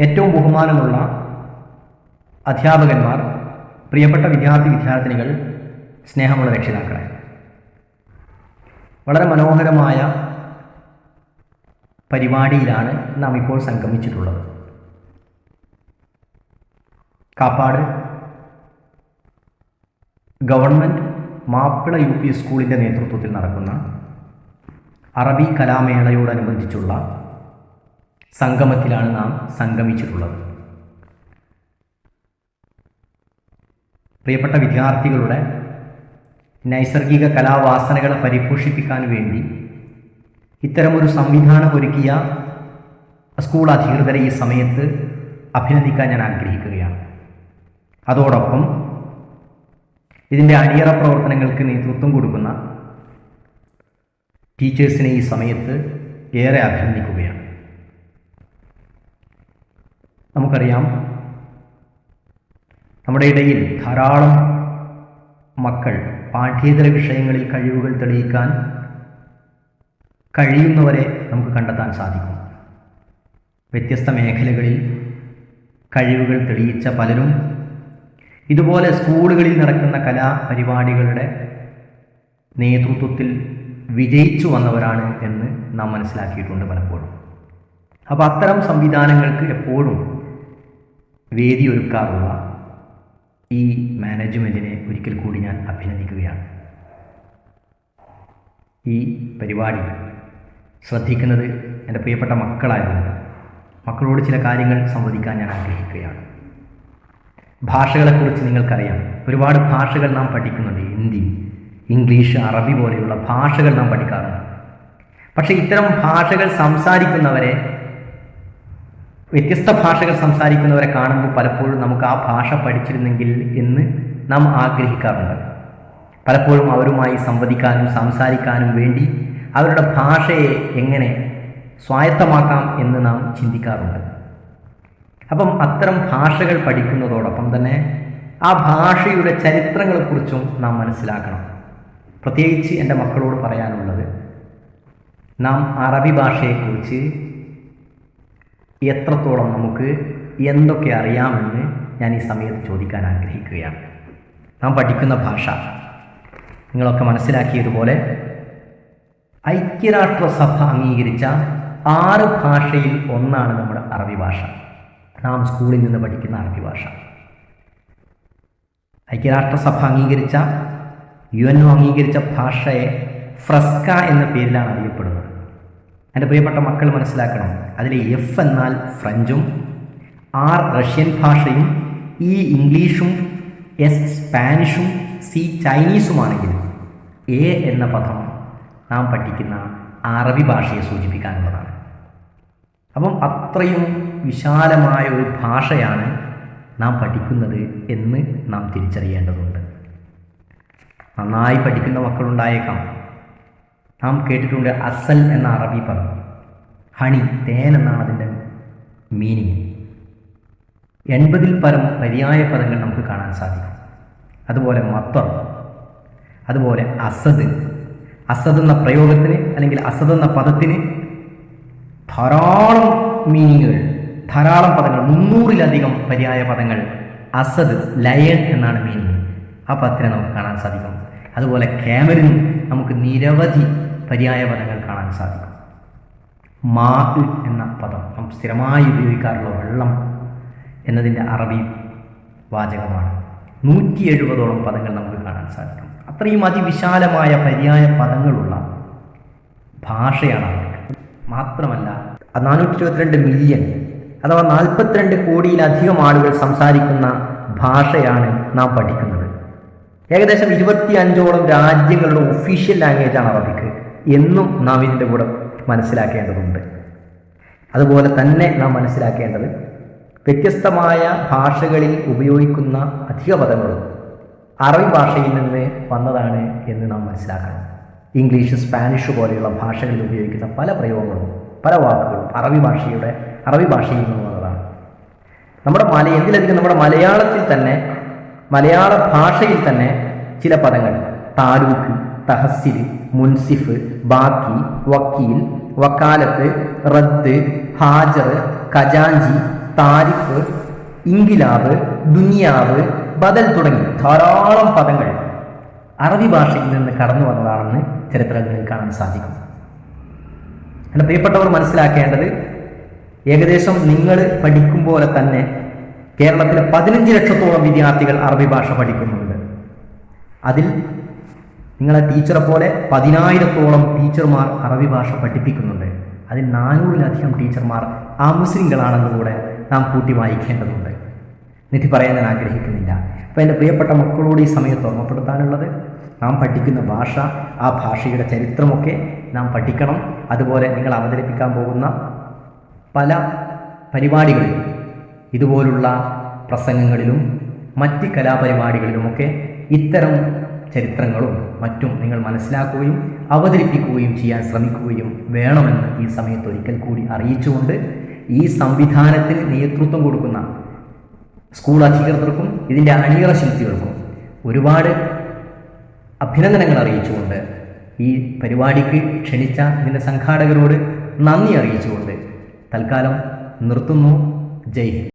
ഏറ്റവും ബഹുമാനമുള്ള അധ്യാപകന്മാർ പ്രിയപ്പെട്ട വിദ്യാർത്ഥി വിദ്യാർത്ഥിനികൾ സ്നേഹമുള്ള രക്ഷിതാക്കളെ. വളരെ മനോഹരമായ പരിപാടിയിലാണ് നാം ഇപ്പോൾ സംഗമിച്ചിട്ടുള്ളത്. Kappad government Mappila U P സ്കൂളിന്റെ നേതൃത്വത്തിൽ നടക്കുന്ന അറബി കലാമേളയോടനുബന്ധിച്ചുള്ള സംഗമത്തിലാണ് നാം സംഗമിച്ചിട്ടുള്ളത്. പ്രിയപ്പെട്ട വിദ്യാർത്ഥികളുടെ നൈസർഗിക കലാവാസനകളെ പരിപോഷിപ്പിക്കാൻ വേണ്ടി ഇത്തരമൊരു സംവിധാനം ഒരുക്കിയ സ്കൂൾ അധികൃതരെ ഈ സമയത്ത് അഭിനന്ദിക്കാൻ ഞാൻ ആഗ്രഹിക്കുകയാണ്. അതോടൊപ്പം ഇതിന്റെ അണിയറ പ്രവർത്തനങ്ങൾക്ക് നേതൃത്വം കൊടുക്കുന്ന ടീച്ചേഴ്സിനെ ഈ സമയത്ത് ഏറെ അഭിനന്ദിക്കുകയാണ്. നമുക്കറിയാം. നമ്മുടെ ഇടയിൽ ധാരാളം മക്കൾ പാഠ്യേതര വിഷയങ്ങളിൽ കഴിവുകൾ തെളിയിക്കാൻ കഴിയുന്നവരെ നമുക്ക് കണ്ടെത്താൻ സാധിക്കും. വ്യത്യസ്ത മേഖലകളിൽ കഴിവുകൾ തെളിയിച്ച പലരും ഇതുപോലെ സ്കൂളുകളിൽ നടക്കുന്ന കലാപരിപാടികളുടെ നേതൃത്വത്തിൽ വിജയിച്ചു വന്നവരാണ് എന്ന് നാം മനസ്സിലാക്കിയിട്ടുണ്ട് പലപ്പോഴും. അപ്പോൾ അത്തരം സംവിധാനങ്ങൾക്ക് എപ്പോഴും വേദിയൊരുക്കാറുള്ള ഈ മാനേജ്മെന്റിനെ ഒരിക്കൽ കൂടി ഞാൻ അഭിനന്ദിക്കുകയാണ്. ഈ പരിപാടി ശ്രദ്ധിക്കുന്നത് എന്റെ പ്രിയപ്പെട്ട മക്കളായതുകൊണ്ട് മക്കളോട് ചില കാര്യങ്ങൾ സംവദിക്കാൻ ഞാൻ ആഗ്രഹിക്കുകയാണ്. ഭാഷകളെക്കുറിച്ച് നിങ്ങൾക്കറിയാം. ഒരുപാട് ഭാഷകൾ നാം പഠിക്കുന്നുണ്ട്. ഹിന്ദി ഇംഗ്ലീഷ് അറബി പോലെയുള്ള ഭാഷകൾ നാം പഠിക്കാറുണ്ട്. പക്ഷേ ഇത്തരം ഭാഷകൾ സംസാരിക്കുന്നവരെ വ്യത്യസ്ത ഭാഷകൾ സംസാരിക്കുന്നവരെ കാണുമ്പോൾ പലപ്പോഴും നമുക്ക് ആ ഭാഷ പഠിച്ചിരുന്നെങ്കിൽ എന്ന് നാം ആഗ്രഹിക്കാറുണ്ട്. പലപ്പോഴും അവരുമായി സംവദിക്കാനും സംസാരിക്കാനും വേണ്ടി അവരുടെ ഭാഷയെ എങ്ങനെ സ്വായത്തമാക്കാം എന്ന് നാം ചിന്തിക്കാറുണ്ട്. അപ്പം അത്തരം ഭാഷകൾ പഠിക്കുന്നതോടൊപ്പം തന്നെ ആ ഭാഷയുടെ ചരിത്രങ്ങളെക്കുറിച്ചും നാം മനസ്സിലാക്കണം. പ്രത്യേകിച്ച് എന്റെ മക്കളോട് പറയാനുള്ളത് നാം അറബി ഭാഷയെക്കുറിച്ച് എത്രത്തോളം നമുക്ക് എന്തൊക്കെ അറിയാമെന്ന് ഞാൻ ഈ സമയത്ത് ചോദിക്കാൻ ആഗ്രഹിക്കുകയാണ്. നാം പഠിക്കുന്ന ഭാഷ. നിങ്ങളൊക്കെ മനസ്സിലാക്കിയതുപോലെ ഐക്യരാഷ്ട്രസഭ അംഗീകരിച്ച ആറ് ഭാഷയിൽ ഒന്നാണ് നമ്മുടെ അറബി ഭാഷ. നാം സ്കൂളിൽ നിന്ന് പഠിക്കുന്ന അറബി ഭാഷ. ഐക്യരാഷ്ട്രസഭ അംഗീകരിച്ച യു എൻ ഒ അംഗീകരിച്ച ഭാഷയെ ഫ്രസ്ക എന്ന പേരിലാണ് അറിയപ്പെടുന്നത്. എന്റെ പ്രിയപ്പെട്ട മക്കൾ മനസ്സിലാക്കണം. അതിൽ എഫ് എന്നാൽ ഫ്രഞ്ചും ആർ റഷ്യൻ ഭാഷയും ഇ ഇംഗ്ലീഷും എസ് സ്പാനിഷും സി ചൈനീസുമാണെങ്കിൽ എ എന്ന പദം നാം പഠിക്കുന്ന അറബി ഭാഷയെ സൂചിപ്പിക്കാനുള്ളതാണ്. അപ്പം അത്രയും വിശാലമായ ഒരു ഭാഷയാണ് നാം പഠിക്കുന്നത് എന്ന് നാം തിരിച്ചറിയേണ്ടതുണ്ട്. നന്നായി പഠിക്കുന്ന മക്കളുണ്ടായേക്കാം. നാം കേട്ടിട്ടുണ്ട് അസൽ എന്ന അറബി പദം. ഹണി തേൻ എന്നാണ് അതിന്റെ മീനിങ് എൺപതിൽ പരം പര്യായ പദങ്ങൾ നമുക്ക് കാണാൻ സാധിക്കും. അതുപോലെ മത്തർ അതുപോലെ അസദ്. അസദ് എന്ന പ്രയോഗത്തിന് അല്ലെങ്കിൽ അസദ് എന്ന പദത്തിന് ധാരാളം മീനിങ്ങുകൾ ധാരാളം പദങ്ങൾ മുന്നൂറിലധികം പര്യായ പദങ്ങൾ. അസദ് ലയൺ എന്നാണ് മീനിങ് ആ പദത്തിനെ നമുക്ക് കാണാൻ സാധിക്കും. അതുപോലെ ക്യാമറിനും നമുക്ക് നിരവധി പര്യായ പദങ്ങൾ കാണാൻ സാധിക്കും. മാ എന്ന പദം നാം സ്ഥിരമായി ഉപയോഗിക്കാറുള്ള വെള്ളം എന്നതിന്റെ അറബി വാചകമാണ്. നൂറ്റി എഴുപതോളം പദങ്ങൾ നമുക്ക് കാണാൻ സാധിക്കും. അത്രയും അതിവിശാലമായ പര്യായ പദങ്ങളുള്ള ഭാഷയാണ് അവർക്ക് മാത്രമല്ല നാനൂറ്റി ഇരുപത്തിരണ്ട് മില്യൺ അഥവാ നാൽപ്പത്തിരണ്ട് കോടിയിലധികം ആളുകൾ സംസാരിക്കുന്ന ഭാഷയാണ് നാം പഠിക്കുന്നത്. ഏകദേശം ഇരുപത്തി അഞ്ചോളം രാജ്യങ്ങളുടെ ഒഫീഷ്യൽ ലാംഗ്വേജാണ് അറബിക്ക്. എന്നും നാം ഇതിന്റെ കൂടെ മനസ്സിലാക്കേണ്ടതുണ്ട്. അതുപോലെ തന്നെ നാം മനസ്സിലാക്കേണ്ടത് വ്യത്യസ്തമായ ഭാഷകളിൽ ഉപയോഗിക്കുന്ന അധിക പദങ്ങളും അറബി ഭാഷയിൽ നിന്ന് വന്നതാണ് എന്ന് നാം മനസ്സിലാക്കണം. ഇംഗ്ലീഷ് സ്പാനിഷ് പോലെയുള്ള ഭാഷകളിൽ ഉപയോഗിക്കുന്ന പല പ്രയോഗങ്ങളും പല വാക്കുകളും അറബി ഭാഷയുടെ അറബി ഭാഷയിൽ നിന്ന് വന്നതാണ്. നമ്മുടെ മല എന്തിലധികം നമ്മുടെ മലയാളത്തിൽ തന്നെ മലയാള ഭാഷയിൽ തന്നെ ചില പദങ്ങൾ താലൂക്ക് തഹസിൽ മുൻസിഫ് ബാക്കി വക്കീൽ വക്കാലത്ത് റദ്ദ് ഹാജർ ഖജാഞ്ചി താരിഫ് ഇൻകിലാബ് ദുനിയാവ് ബദൽ തുടങ്ങി ധാരാളം പദങ്ങൾ അറബി ഭാഷയിൽ നിന്ന് കടന്നു വന്നതാണെന്ന് ചരിത്രങ്ങളിൽ കാണാൻ സാധിക്കും. എന്റെ പ്രിയപ്പെട്ടവർ മനസ്സിലാക്കേണ്ടത് ഏകദേശം നിങ്ങൾ പഠിക്കും പോലെ തന്നെ കേരളത്തിലെ പതിനഞ്ച് ലക്ഷത്തോളം വിദ്യാർത്ഥികൾ അറബി ഭാഷ പഠിക്കുന്നുണ്ട്. അതിൽ നിങ്ങളെ ടീച്ചറെ പോലെ പതിനായിരത്തോളം ടീച്ചർമാർ അറബി ഭാഷ പഠിപ്പിക്കുന്നുണ്ട്. അതിൽ നാനൂറിലധികം ടീച്ചർമാർ ആ മുസ്ലിങ്ങളാണെന്ന് കൂടെ നാം കൂട്ടി വായിക്കേണ്ടതുണ്ട്. നിധി പറയാൻ ഞാൻ ആഗ്രഹിക്കുന്നില്ല. അപ്പോൾ എന്റെ പ്രിയപ്പെട്ട മക്കളോട് ഈ സമയത്ത് ഓർമ്മപ്പെടുത്താനുള്ളത് നാം പഠിക്കുന്ന ഭാഷ ആ ഭാഷയുടെ ചരിത്രമൊക്കെ നാം പഠിക്കണം. അതുപോലെ നിങ്ങൾ അവതരിപ്പിക്കാൻ പോകുന്ന പല പരിപാടികളിലും ഇതുപോലുള്ള പ്രസംഗങ്ങളിലും മറ്റ് കലാപരിപാടികളിലുമൊക്കെ ഇത്തരം ചരിത്രങ്ങളും മറ്റും നിങ്ങൾ മനസ്സിലാക്കുകയും അവതരിപ്പിക്കുകയും ചെയ്യാൻ ശ്രമിക്കുകയും വേണമെന്ന് ഈ സമയത്ത് ഒരിക്കൽ കൂടി അറിയിച്ചുകൊണ്ട് ഈ സംവിധാനത്തിന് നേതൃത്വം കൊടുക്കുന്ന സ്കൂൾ അധികൃതർക്കും ഇതിന്റെ അണിയറ ശില്പികൾക്കും ഒരുപാട് അഭിനന്ദനങ്ങൾ അറിയിച്ചുകൊണ്ട് ഈ പരിപാടിക്ക് ക്ഷണിച്ച ഇതിന്റെ സംഘാടകരോട് നന്ദി അറിയിച്ചുകൊണ്ട് തൽക്കാലം നിർത്തുന്നു. ജയ്